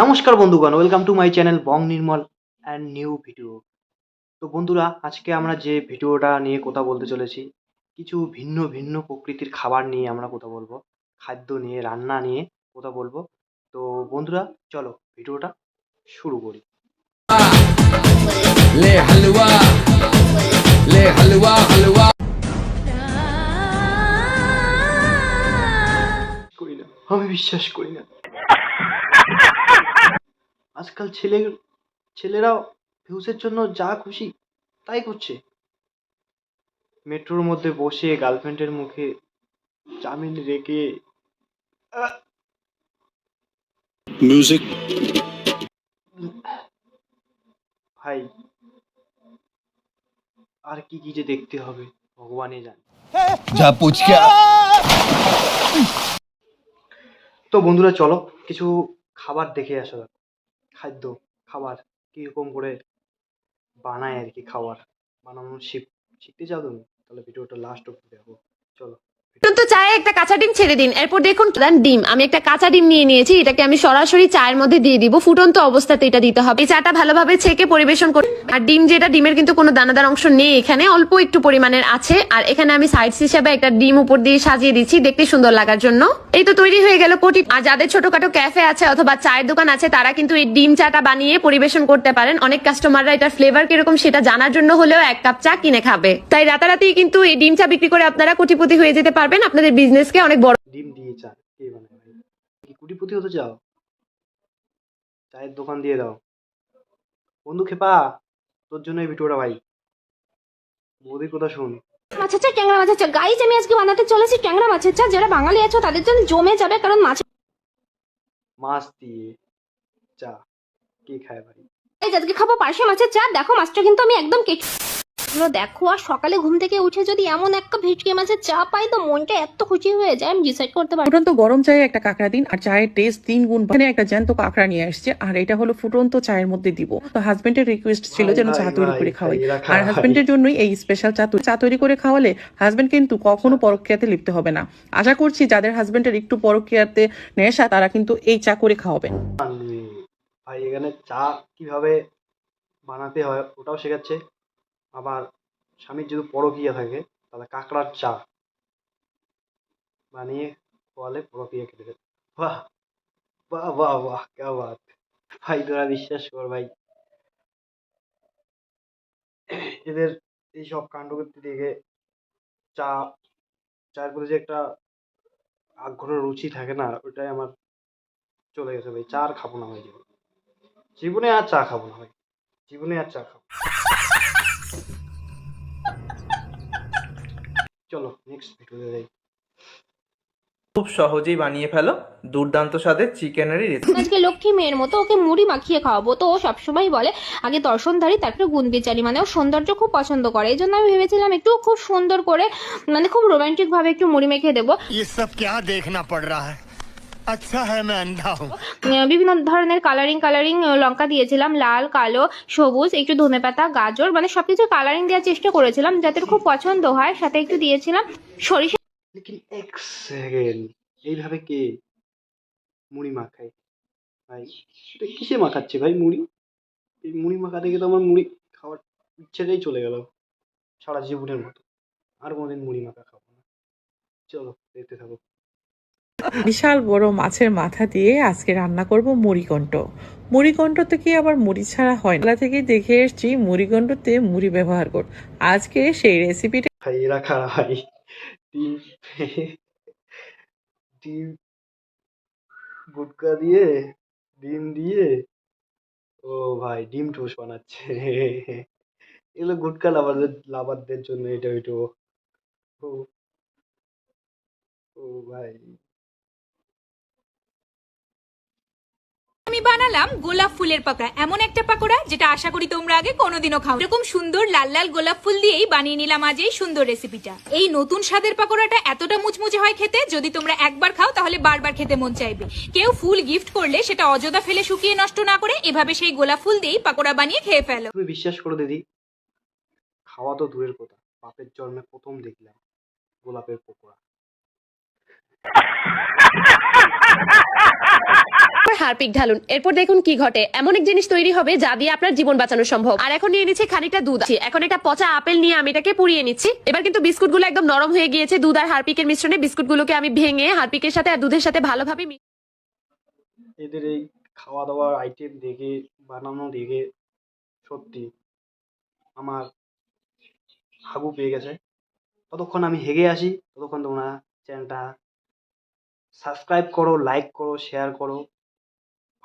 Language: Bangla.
নমস্কার বন্ধুগণ welcome to my channel Bong Nirmal and new video তো বন্ধুরা আজকে আমরা যে ভিডিওটা নিয়ে কথা বলতে চলেছি কিছু ভিন্ন ভিন্ন প্রকৃতির খাবার নিয়ে আমরা কথা বলব খাদ্য নিয়ে রান্না নিয়ে কথা বলব। তো বন্ধুরা চলো ভিডিওটা শুরু করি। লে হালুয়া লে হালুয়া হালুয়া। করি না আমি বিশ্বাস করি না। আজকাল ছেলে ছেলেরাও ভিউসের জন্য যা খুশি তাই করছে। মেট্রোর মধ্যে বসে গার্লফ্রেন্ডের মুখে চাউমিন রেখে মিউজিক ভাই আর কি কি যে দেখতে হবে ভগবানই জানে। যা পুচকে। তো বন্ধুরা চলো কিছু খাবার দেখে আসা খাদ্য, খাবার কীরকম করে বানায় আর কি খাবার বানানো শিখ, শিখতে চাও তুমি? তাহলে ভিডিওটা লাস্ট অব্দি দেখো। চলো। তো চায়ে একটা কাঁচা ডিম ছেড়ে দিন। এরপর দেখুন ডিম। আমি একটা কাঁচা ডিম নিয়ে নিয়েছি, এটাকে আমি সরাসরি চায়ের মধ্যে দিয়ে দিব। ফুটন্ত অবস্থাতে এটা দিতে হবে। এই চাটা ভালোভাবে ছেঁকে পরিবেশন করে আর ডিম যেটা, ডিমের কিন্তু কোনো দানাদার অংশ নেই এখানে, অল্প একটু পরিমাণের আছে। আর এখানে আমি সাইডস হিসাবে একটা ডিম উপর দিয়ে সাজিয়ে দিচ্ছি, দেখতে সুন্দর লাগার জন্য। এই তো তৈরি হয়ে গেল কোটি আর যাদের ছোটখাটো ক্যাফে আছে অথবা চায়ের দোকান আছে, তারা কিন্তু এই ডিম চাটা বানিয়ে পরিবেশন করতে পারেন। অনেক কাস্টমাররা এটার ফ্লেভার কীরকম সেটা জানার জন্য হলেও এক কাপ চা কিনে খাবে। তাই রাতারাতি কিন্তু এই ডিম চা বিক্রি করে আপনারা কোটিপতি হয়ে যেতে পারবেন আপনাদের বিজনেসকে অনেক বড় ডিম দিয়ে চা কে বানায় ভাই? কি কুটিপুতি হতে চাও? চায়ের দোকান দিয়ে দাও। বন্ধু খেপা তোর জন্য এই ভিডিওটা ভাই। বৌদির কথা শুন। মাছের চা ট্যাংরা মাছের চা। গাইজ আমি আজকে বানাতে চলেছি ট্যাংরা মাছের চা যারা বাঙালি আছো তাদের জন্য জমে যাবে কারণ মাছ মাছ দিয়ে চা। কে খায় ভাই? গাইজ আজকে খাব পার্শে মাছের চা। দেখো মাছটা কিন্তু আমি একদম কেটে এগুলো দেখো আর সকালে ঘুম থেকে উঠে যদি এমন এক কাপ ভেটকি মাছের চা পাই তো মনটা এত খুশি হয়ে যায় আমি ডিসাইড করতে পারি ফুটন্ত গরম চায়ে একটা কাঁকড়া দিন আর চায়ের টেস্ট তিন গুণ মানে একটা জ্যান্ত কাঁকড়া নিয়ে আসছে আর এটা হলো ফুটন্ত চায়ের মধ্যে দিব। তো হাজবেন্ডের রিকোয়েস্ট ছিল যেন চা তৈরি করে খাওয়াই। আর। হাজবেন্ডের জন্যই এই স্পেশাল চা চা তৈরি করে খাওয়ালে হাজবেন্ড কিন্তু কখনো পরক্রিয়াতে লিপ্ত হবে না। আশা করছি যাদের হাজবেন্ডের একটু পরক্রিয়াতে নেশা তারা কিন্তু এই চা করে খাওয়াবেন। ভাই এখানে চা কীভাবে বানাতে হয় ওটাও শেখাচ্ছে। আবার স্বামীর যদি পরকিয়া থাকে, তাহলে কাঁকড়ার চা বানিয়ে খোয়ালে পরকিয়া খেতে দেবে। বাহ! বাহ বাহ বাহ, কে ভাই, তোরা বিশ্বাস কর ভাই। এদের এইসব কাণ্ডকীর্তি দেখে চা, চায়ের প্রতি যে একটা আগ্রহ, রুচি থাকে না, ওটাই আমার চলে গেছে ভাই। চা আর খাব না ভাই জীবনে। জীবনে আর চা খাব না ভাই। জীবনে আর চা খাব চলো নেক্সট ভিডিওতে যাই খুব সহজেই বানিয়ে ফেলো দুর্দান্ত স্বাদের চিকেনেরই রেসিপি আজকে লক্ষ্মী মেয়ের মতো ওকে মুড়ি মাখিয়ে খাওয়াবো তো ও সবসময় বলে আগে দর্শনধারী তারপরে গুণ বিচারি মানে ও সৌন্দর্য খুব পছন্দ করে এই জন্য আমি ভেবেছিলাম একটু খুব সুন্দর করে মানে খুব রোমান্টিক ভাবে একটু মুড়ি মেখে দেবো ये सब क्या देखना पड़ रहा है আচ্ছা হ্যাঁ বিভিন্ন ধরনের কালারিং কালারিং লঙ্কা দিয়েছিলাম লাল কালো সবুজ একটু ধনে পাতা গাজর মানে সবকিছু কালারিং দেওয়ার চেষ্টা করেছিলাম যাতে খুব পছন্দ হয় সাথে একটু দিয়েছিলাম সরিষা এক সেকেন্ড এইভাবে কে মুড়ি মাখাই ভাই এটা কিসে মাখাচ্ছে ভাই মুড়ি? এই মুড়ি মাখা থেকে তো আমার মুড়ি খাওয়ার ইচ্ছেটাই চলে গেল সারা জীবনের মতো। আর কোনোদিন মুড়ি মাখা খাব না। চলো দেখতে থাকো। বিশাল বড় মাছের মাথা দিয়ে আজকে রান্না করব মুড়িকণ্ঠ। মুড়িকণ্ঠ থেকে আবার মুড়ি ছাড়া হয় না? থেকে দেখে এসছি মুড়িকণ্ঠতে মুড়ি ব্যবহার কর আজকে সেই রেসিপিটা এরা খারাপ ভাই ডিম গুটকা দিয়ে, ডিম দিয়ে, ও ভাই, ডিম টোস্ট বানাচ্ছে। এগুলো গুটকা লাভারদের লাভারদের জন্য এটা ওইটো ও ও ভাই। আমি বানালাম গোলাপ ফুলের পাকোড়া। এমন একটা পাকোড়া যেটা আশা করি তোমরা আগে কোনোদিনও খাও এরকম সুন্দর লাল লাল গোলাপ ফুল দিয়েই বানিয়ে নিলাম আজ এই সুন্দর রেসিপিটা। এই নতুন স্বাদের পাকোড়াটা এতটা মুচমুচে হয় খেতে, যদি তোমরা একবার খাও তাহলে বারবার খেতে মন চাইবে। কেউ ফুল গিফট করলে সেটা অযথা ফেলে শুকিয়ে নষ্ট না করে এভাবে সেই গোলাপ ফুল দিয়েই পাকোড়া বানিয়ে খেয়ে ফেলো। তুমি বিশ্বাস করো দিদি, খাওয়া তো দূরের কথা। বাপের জন্মে প্রথম দেখলাম গোলাপের পকোড়া। তারপর হারপিক ঢালুন। এরপর দেখুন কি ঘটে। এমন এক জিনিস তৈরি হবে যা দিয়ে আপনার জীবন বাঁচানো সম্ভব। আর এখন নিয়ে নিচ্ছি খানিকটা দুধ। এখন একটা পচা আপেল নিয়ে আমি এটাকে পুড়িয়ে নিচ্ছি। এবার কিন্তু বিস্কুটগুলো একদম নরম হয়ে গিয়েছে। দুধ আর হারপিকের মিশ্রণে বিস্কুট গুলোকে আমি ভেঙে হারপিকের সাথে আর দুধের সাথে ভালোভাবে এদের এই খাওয়া দাওয়ার আইটেম দেখে, বানানো দেখে সত্যি আমার হাগু পেয়ে গেছে। ততক্ষণ আমি হেগে আসি, ততক্ষণ তোমরা চ্যানেলটা সাবস্ক্রাইব করো লাইক করো শেয়ার করো।